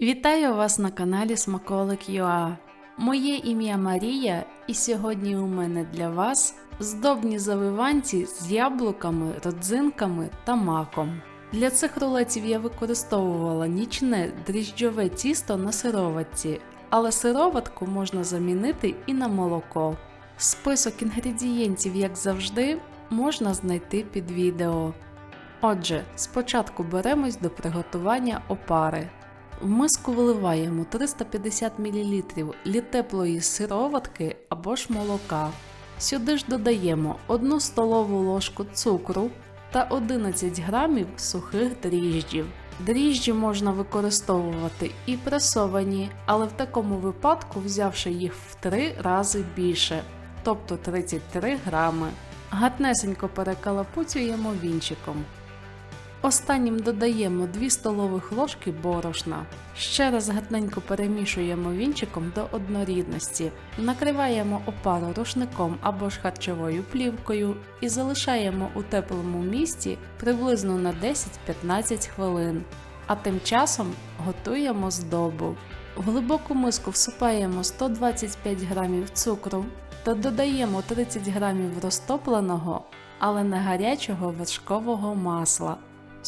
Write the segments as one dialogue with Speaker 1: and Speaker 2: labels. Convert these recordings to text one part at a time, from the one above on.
Speaker 1: Вітаю вас на каналі Смаколик Моє ім'я Марія, і сьогодні у мене для вас здобні завиванці з яблуками, родзинками та маком. Для цих рулетів я використовувала нічне дріжджове тісто на сироватці, але сироватку можна замінити і на молоко. Список інгредієнтів, як завжди, можна знайти під відео. Отже, спочатку беремось до приготування опари. В миску виливаємо 350 мл літеплої сироватки або ж молока. Сюди ж додаємо 1 столову ложку цукру та 11 грамів сухих дріжджів. Дріжджі можна використовувати і пресовані, але в такому випадку взявши їх в 3 рази більше, тобто 33 грами. Гатнесенько перекалапуцюємо вінчиком. Останнім додаємо 2 столових ложки борошна. Ще раз гатненько перемішуємо вінчиком до однорідності, накриваємо опару рушником або ж харчовою плівкою і залишаємо у теплому місці приблизно на 10-15 хвилин. А тим часом готуємо здобу. В глибоку миску всипаємо 125 г цукру та додаємо 30 г розтопленого, але не гарячого вершкового масла.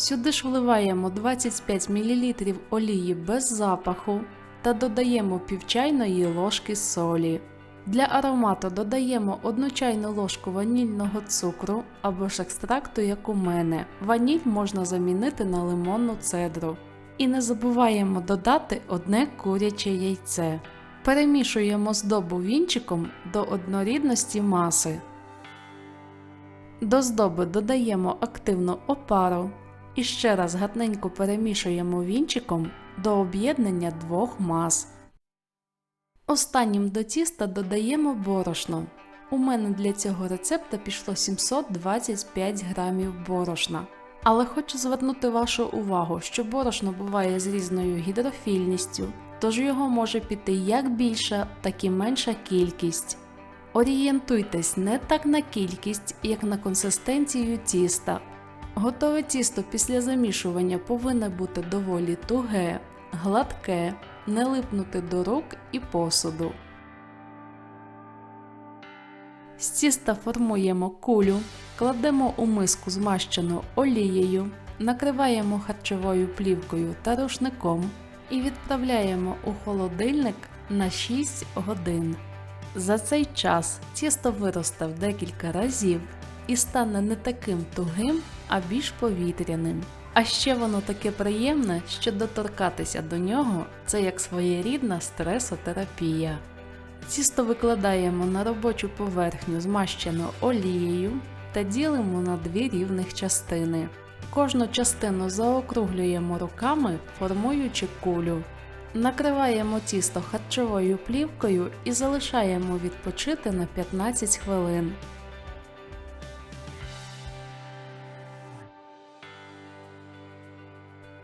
Speaker 1: Сюди ж вливаємо 25 мл олії без запаху та додаємо пів чайної ложки солі. Для аромату додаємо 1 чайну ложку ванільного цукру або ж екстракту, як у мене. Ваніль можна замінити на лимонну цедру. І не забуваємо додати одне куряче яйце. Перемішуємо здобу вінчиком до однорідності маси. До здоби додаємо активну опару і ще раз гатненько перемішуємо вінчиком до об'єднання двох мас. Останнім до тіста додаємо борошно. У мене для цього рецепта пішло 725 грамів борошна. Але хочу звернути вашу увагу, що борошно буває з різною гідрофільністю, тож його може піти як більша, так і менша кількість. Орієнтуйтесь не так на кількість, як на консистенцію тіста. Готове тісто після замішування повинне бути доволі туге, гладке, не липнути до рук і посуду. З тіста формуємо кулю, кладемо у миску змащену олією, накриваємо харчовою плівкою та рушником і відправляємо у холодильник на 6 годин. За цей час тісто виросте в декілька разів і стане не таким тугим, а більш повітряним. А ще воно таке приємне, що доторкатися до нього це як своєрідна стресотерапія. Тісто викладаємо на робочу поверхню, змащену олією та ділимо на дві рівних частини. Кожну частину заокруглюємо руками, формуючи кулю. Накриваємо тісто харчовою плівкою і залишаємо відпочити на 15 хвилин.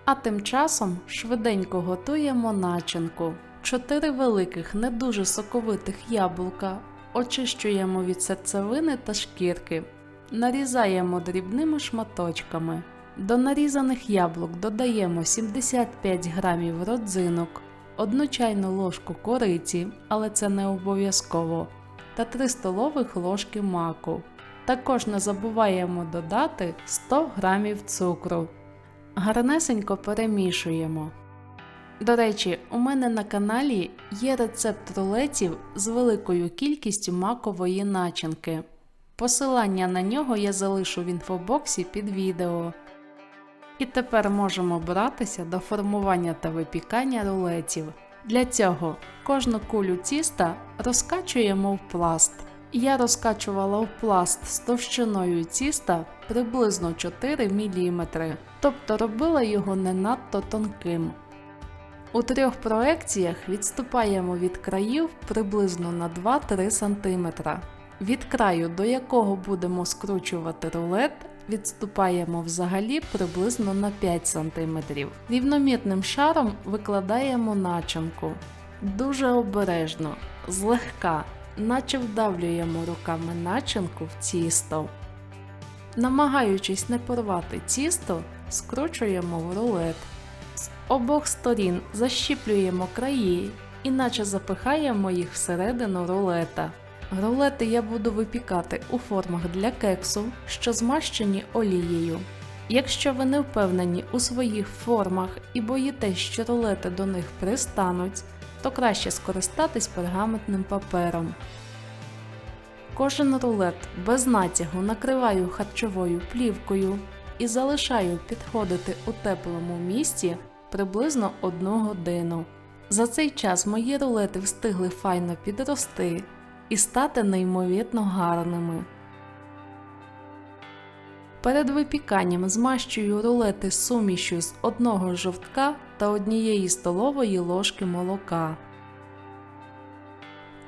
Speaker 1: А тим часом швиденько готуємо начинку. Чотири великих, не дуже соковитих яблука очищуємо від серцевини та шкірки, нарізаємо дрібними шматочками. До нарізаних яблук додаємо 75 грамів родзинок, 1 чайну ложку кориці, але це не обов'язково, та 3 столових ложки маку. Також не забуваємо додати 100 грамів цукру. Гарнесенько перемішуємо. До речі, у мене на каналі є рецепт рулетів з великою кількістю макової начинки. Посилання на нього я залишу в інфобоксі під відео. І тепер можемо братися до формування та випікання рулетів. Для цього кожну кулю тіста розкачуємо в пласт. Я розкачувала в пласт з товщиною тіста приблизно 4 мм, тобто робила його не надто тонким. У трьох проекціях відступаємо від країв приблизно на 2-3 см. Від краю, до якого будемо скручувати рулет, відступаємо взагалі приблизно на 5 см. Рівномірним шаром викладаємо начинку. Дуже обережно, злегка, наче вдавлюємо руками начинку в тісто. Намагаючись не порвати тісто, скручуємо в рулет. З обох сторін защіплюємо краї, іначе запихаємо їх всередину рулета. Рулети я буду випікати у формах для кексу, що змащені олією. Якщо ви не впевнені у своїх формах і боїтесь, що рулети до них пристануть, то краще скористатись пергаментним папером. Кожен рулет без натягу накриваю харчовою плівкою і залишаю підходити у теплому місці приблизно 1 годину. За цей час мої рулети встигли файно підрости і стати неймовірно гарними. Перед випіканням змащую рулети сумішю з одного жовтка та однієї столової ложки молока.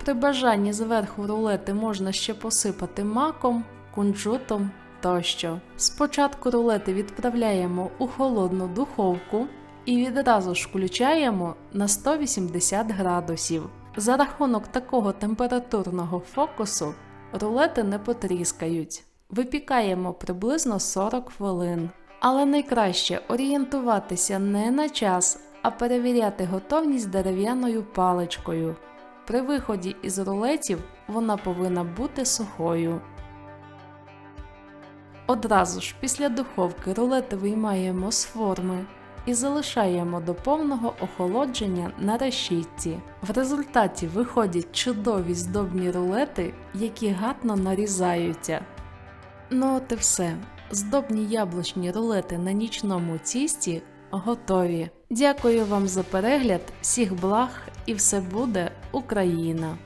Speaker 1: При бажанні зверху рулети можна ще посипати маком, кунжутом тощо. Спочатку рулети відправляємо у холодну духовку і відразу ж включаємо на 180 градусів. За рахунок такого температурного фокусу рулети не потріскають. Випікаємо приблизно 40 хвилин. Але найкраще орієнтуватися не на час, а перевіряти готовність дерев'яною паличкою. При виході із рулетів вона повинна бути сухою. Одразу ж після духовки рулети виймаємо з форми і залишаємо до повного охолодження на решітці. В результаті виходять чудові здобні рулети, які гарно нарізаються. Ну от і все. Здобні яблучні рулети на нічному тісті готові. Дякую вам за перегляд, всіх благ і все буде Україна!